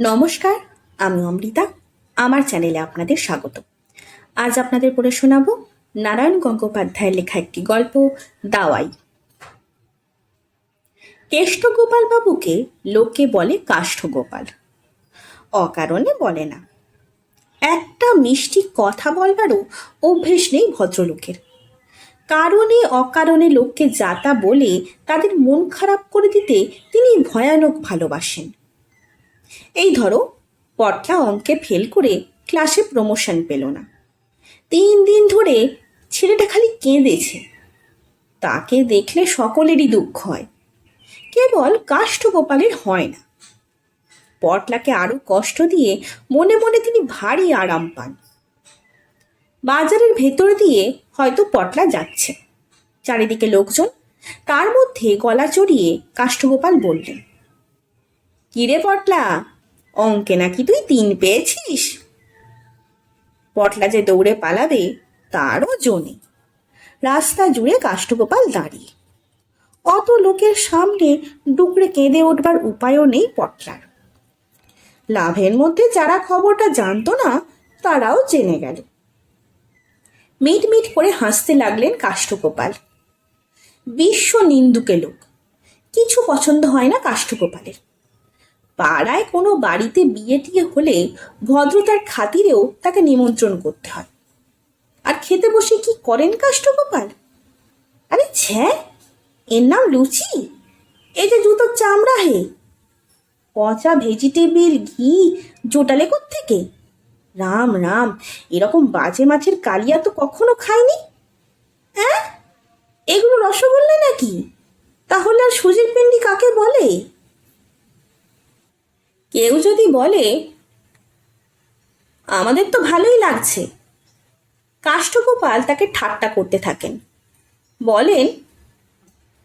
নমস্কার, আমি অমৃতা। আমার চ্যানেলে আপনাদের স্বাগত। আজ আপনাদের পড়ে শোনাব নারায়ণ গঙ্গোপাধ্যায়ের লেখা একটি গল্প, দাওয়াই। কেষ্টগোপাল বাবুকে লোকে বলে কাষ্ঠগোপাল। অকারণে বলে না। একটা মিষ্টি কথা বলবারও অভ্যেস নেই ভদ্রলোকের। কারণে অকারণে লোককে যাতা বলে তাদের মন খারাপ করে দিতে তিনি ভয়ানক ভালোবাসেন। এই ধরো, পটলা অঙ্কে ফেল করে ক্লাসে প্রমোশন পেল না। তিন দিন ধরে ছেলেটা খালি কেঁদেছে। তাকে দেখলে সকলেরই দুঃখ হয়। কেবল কাষ্ঠগোপালের হয় না। পটলাকে আরও কষ্ট দিয়ে মনে মনে তিনি ভারী আরাম পান। বাজারের ভেতর দিয়ে হয়তো পটলা যাচ্ছে। চারিদিকে লোকজন, তার মধ্যে গলা চড়িয়ে কাষ্ঠগোপাল বললেন কিরে পটলা? অঙ্কে নাকি তুই তিন পেয়েছিস? পটলা যে দৌড়ে পালাবে তারও জনে রাস্তা জুড়ে কাষ্ঠগোপাল দাঁড়িয়ে। অত লোকের সামনে ডুকরে কেঁদে উঠবার উপায়ও নেই পটলার। লাভের মধ্যে যারা খবরটা জানতো না, তারাও জেনে গেল। মিট মিট করে হাসতে লাগলেন কাষ্ঠগোপাল। বিশ্ব নিন্দুকে লোক। কিছু পছন্দ হয় না কাষ্ঠগোপালের। পাড়ায় কোনো বাড়িতে বিয়ে টিয়ে হলে ভদ্রতার খাতিরেও তাকে নিমন্ত্রণ করতে হয়। আর খেতে বসে কি করেন কাষ্ঠগোপাল? আরে ছ্যা, এর নাম লুচি? এই যে জুতোর চামড়া হে। পচা ভেজিটেবিল, ঘি, জোটালে থেকে রাম রাম, এরকম বাজে মাছের কালিয়া তো কখনো খাইনি? হ্যাঁ এগুলো রসগোল্লা নাকি? তাহলে আর সুজির পিন্ডি কাকে বলে? কেউ যদি বলে, আমাদের তো ভালোই লাগছে। কাষ্ঠগোপাল তাকে ঠাট্টা করতে থাকেন। বলেন,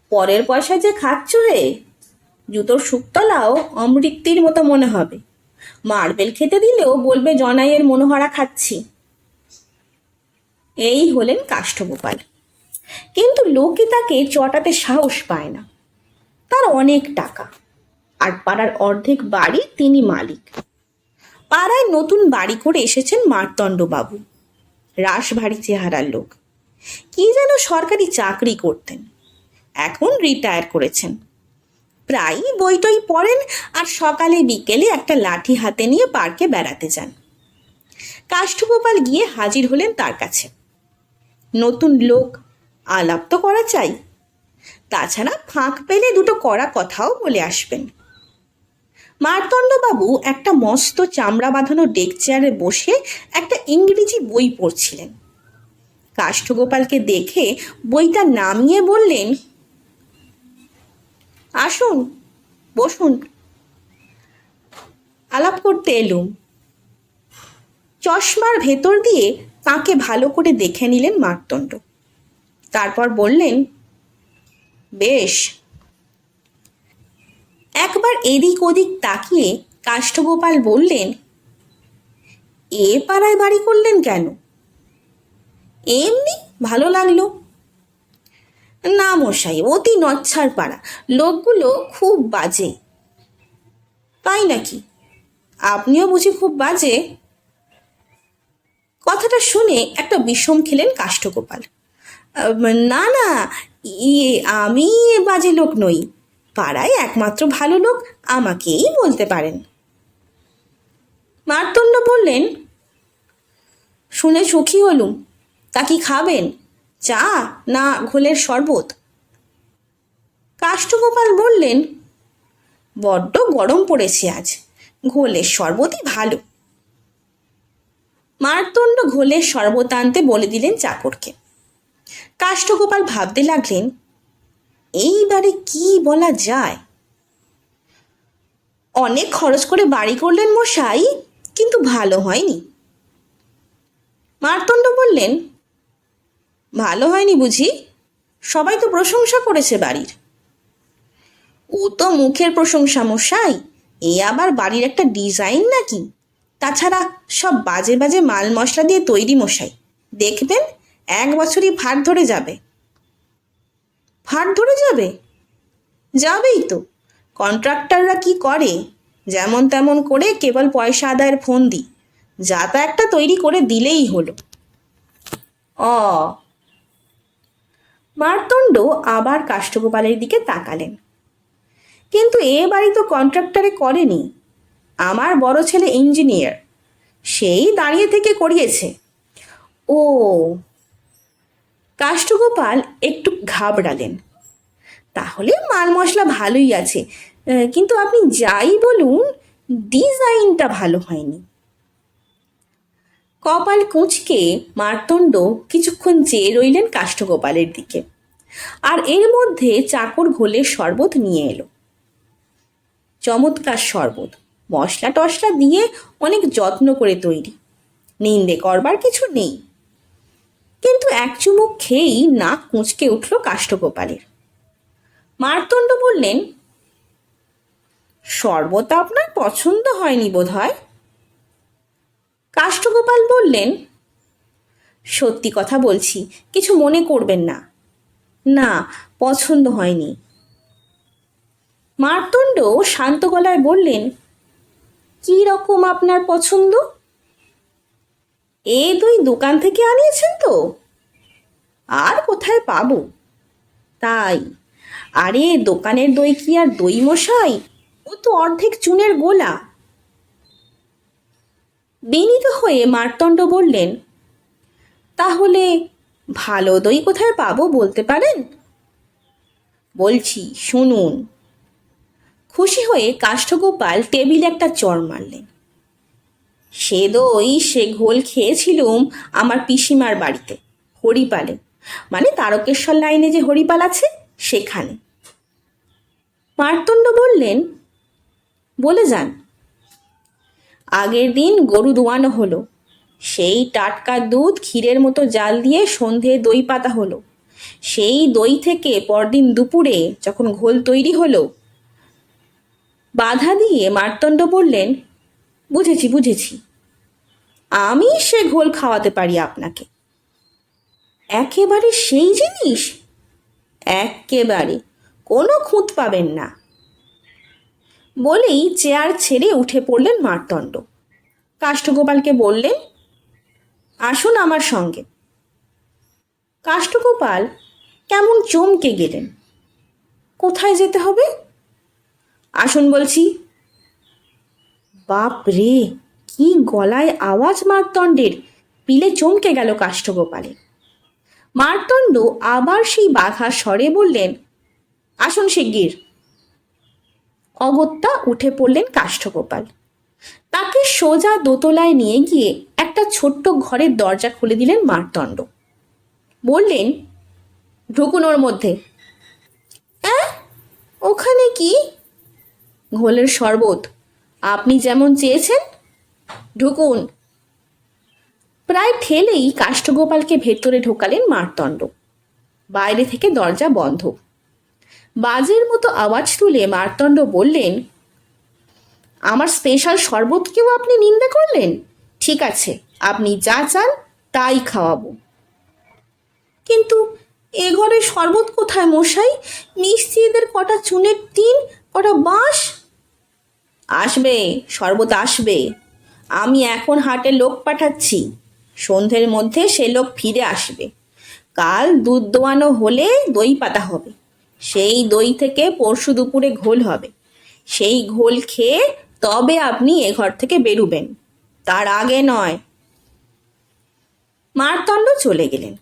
পরের পয়সা যে খাচ্ছ হে, জুতোর শুকতলাও অমৃতির মতো মনে হবে। মার্বেল খেতে দিলেও বলবে, জনাইয়ের মনোহরা খাচ্ছি। এই হলেন কাষ্ঠগোপাল। কিন্তু লোকে তাকে চটাতে সাহস পায় না। তার অনেক টাকা। আর পাড়ার অর্ধেক বাড়ি তিনি মালিক। পাড়ায় নতুন বাড়ি করে এসেছেন মার্তণ্ডবাবু। রাসভারী চেহারার লোক। কি যেন সরকারি চাকরি করতেন। এখন রিটায়ার করেছেন। প্রায়ই বইটই পড়েন আর সকালে বিকেলে একটা লাঠি হাতে নিয়ে পার্কে বেড়াতে যান। কাষ্ঠগোপাল গিয়ে হাজির হলেন তার কাছে। নতুন লোক, আলাপ তো করা চাই। তাছাড়া ফাঁক পেলে দুটো কড়া কথাও বলে আসবেন। মার্তণ্ডবাবু একটা মস্ত চামড়া বাঁধানো ডেক চেয়ারে বসে একটা ইংরেজি বই পড়ছিলেন। কাষ্ঠগোপালকে দেখে বইটা নামিয়ে বললেন, আসুন, বসুন। আলাপ করতে এলুম। চশমার ভেতর দিয়ে তাকে ভালো করে দেখে নিলেন মার্তণ্ড। তারপর বললেন, বেশ একবার এদিক ওদিক তাকিয়ে কাষ্ঠগোপাল বললেন, এ পাড়ায় বাড়ি করলেন কেন? এমনি ভালো লাগল। না মশাই, অতি নচ্ছার পাড়া, লোকগুলো খুব বাজে। তাই নাকি? আপনিও বুঝি খুব বাজে? কথাটা শুনে একটা বিষম খেলেন কাষ্ঠগোপাল। না না ইয়ে আমি বাজে লোক নই। পাড়ায় একমাত্র ভালো লোক আমাকেই বলতে পারেন। মার্তণ্ড বললেন, শুনে সুখী হলুম। তা কি খাবেন? চা না ঘোলের শরবত? কাষ্ঠগোপাল বললেন, বড্ড গরম পড়েছে আজ। ঘোলের শরবতই ভালো। মারতণ্ড ঘোলের শরবত আনতে বলে দিলেন চাকরকে। কাষ্ঠগোপাল ভাবতে লাগলেন এইবারে কি বলা যায়? অনেক খরচ করে বাড়ি করলেন মশাই, কিন্তু ভালো হয়নি। মারতণ্ড বললেন, ভালো হয়নি বুঝি? সবাই তো প্রশংসা করেছে বাড়ির। ও তো মুখের প্রশংসা মশাই, এ আবার বাড়ির একটা ডিজাইন নাকি? তাছাড়া সব বাজে বাজে মাল মশলা দিয়ে তৈরি মশাই। দেখবেন, এক বছরই ভার ধরে যাবে। ভার ধরে যাবে? যাবেই তো। কন্ট্রাক্টররা কি করে? যেমন তেমন করে কেবল পয়সা আদায়ের ফোন দিই যা তা একটা তৈরি করে দিলেই হলো। অ। মারতণ্ড আবার কাষ্ঠগোপালের দিকে তাকালেন। কিন্তু এ বাড়ি তো কন্ট্রাক্টরে করেনি। আমার বড় ছেলে ইঞ্জিনিয়ার। সেই দাঁড়িয়ে থেকে করিয়েছে। ও কাষ্ঠগোপাল একটু ঘাবড়ালেন। তাহলে মাল মশলা ভালোই আছে কিন্তু আপনি যাই বলুন, ডিজাইনটা ভালো হয়নি। কপাল কুঁচকে মারতণ্ড কিছুক্ষণ চেয়ে রইলেন কাষ্ঠগোপালের দিকে। আর এর মধ্যে চাকর ঘোলের শরবত নিয়ে এলো। চমৎকার শরবত মশলা টশলা দিয়ে অনেক যত্ন করে তৈরি। নিন্দে করবার কিছু নেই। কিন্তু এক চুমুক খেয়েই নাক কুঁচকে উঠল কাষ্ঠগোপালের। মারতণ্ড বললেন শরবত আপনার পছন্দ হয়নি বোধ হয় কাষ্ঠগোপাল বললেন, সত্যি কথা বলছি, কিছু মনে করবেন না। না, পছন্দ হয়নি। মারতণ্ড শান্ত গলায় বললেন, কি রকম আপনার পছন্দ? এ দুই দোকান থেকে আনিয়েছেন তো? আর কোথায় পাবো? তাই, আরে দোকানের দই কি আর দই মশাই? ও তো অর্ধেক চুনের গোলা। বিনীত হয়ে মারতণ্ড বললেন, তাহলে ভালো দই কোথায় পাবো বলতে পারেন? বলছি, শুনুন। খুশি হয়ে কাষ্ঠগোপাল টেবিলে একটা চর মারলেন। সে দই, সে ঘোল খেয়েছিলুম আমার পিসিমার বাড়িতে, হরিপালে। মানে তারকেশ্বর লাইনে যে হরিপাল আছে, সেখানে। মার্তণ্ড বললেন, বলে যান। আগের দিন গরু দোয়ানো হলো। সেই টাটকা দুধ ক্ষীরের মতো জাল দিয়ে সন্ধে দই পাতা হলো। সেই দই থেকে পরদিন দুপুরে যখন ঘোল তৈরি হলো, বাধা দিয়ে মারতণ্ড বললেন, বুঝেছি বুঝেছি। আমি সে ঘোল খাওয়াতে পারি আপনাকে। একেবারে সেই জিনিস? একেবারে। কোনো খুঁত পাবেন না। বলেই চেয়ার ছেড়ে উঠে পড়লেন মারতণ্ড কাষ্ঠগোপালকে বললেন, আসুন আমার সঙ্গে। কাষ্ঠগোপাল কেমন চমকে গেলেন। কোথায় যেতে হবে? আসুন বলছি। বাপ রে কি গলায় আওয়াজ মারতণ্ডের পিলে চমকে গেল কাষ্ঠগোপালে। মারতণ্ড আবার সেই বাঘা স্বরে বললেন, আসুন শিগগির। অগত্যা উঠে পড়লেন কাষ্ঠগোপাল। তাকে সোজা দোতলায় নিয়ে গিয়ে একটা ছোট্ট ঘরের দরজা খুলে দিলেন মারতণ্ড বললেন, ঢুকুন ওর মধ্যে। ওখানে কি? ঘোলের শরবত। আপনি যেমন চেয়েছেন ঢুকুন। প্রায় ঠেলেই কাষ্ঠগোপালকে ভেতরে ঢোকালেন মারতণ্ড। বাইরে থেকে দরজা বন্ধ। বাজের মতো আওয়াজ তুলে মারতণ্ড বললেন, আমার স্পেশাল শরবতকেও আপনি নিন্দা করলেন? ঠিক আছে, আপনি যা চান তাই খাওয়াবো। কিন্তু এ ঘরে শরবত কোথায় মশাই? মিস্ত্রিদের কটা চুনের টিন, কটা বাঁশ? আসবে, শরবত আসবে। আমি এখন হাটে লোক পাঠাচ্ছি। সন্ধ্যের মধ্যে সে লোক ফিরে আসবে। কাল দুধ দোয়ানো হলে দই পাতা হবে। সেই দই থেকে পরশু দুপুরে ঘোল হবে। সেই ঘোল খেয়ে তবে আপনি এ ঘর থেকে বেরুবেন। তার আগে নয়। মারতণ্ড চলে গেলেন।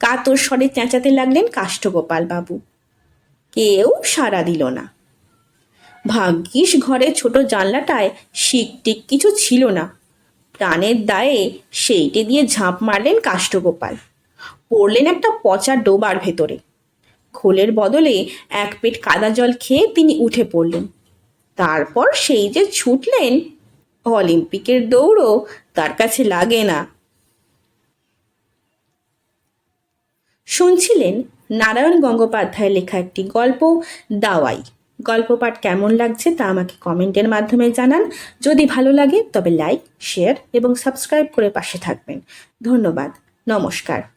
কাতর স্বরে চেঁচাতে লাগলেন কাষ্ঠগোপাল বাবু কেউ সাড়া দিল না। ভাগ্যিস ঘরের ছোট জানলাটায় শিকটিক কিছু ছিল না। প্রাণের দায়ে সেইটি দিয়ে ঝাঁপ মারলেন কাষ্ঠগোপাল। পড়লেন একটা পচা ডোবার ভেতরে। খোলের বদলে এক পেট কাদা জল খেয়ে তিনি উঠে পড়লেন। তারপর সেই যে ছুটলেন, অলিম্পিকের দৌড়ও তার কাছে লাগে না। শুনছিলেন নারায়ণ গঙ্গোপাধ্যায়ের লেখা একটি গল্প, দাওয়াই। গল্প পাঠ কেমন লাগছে তা আমাকে কমেন্টের মাধ্যমে জানান। যদি ভালো লাগে তবে লাইক, শেয়ার এবং সাবস্ক্রাইব করে পাশে থাকবেন। ধন্যবাদ। নমস্কার।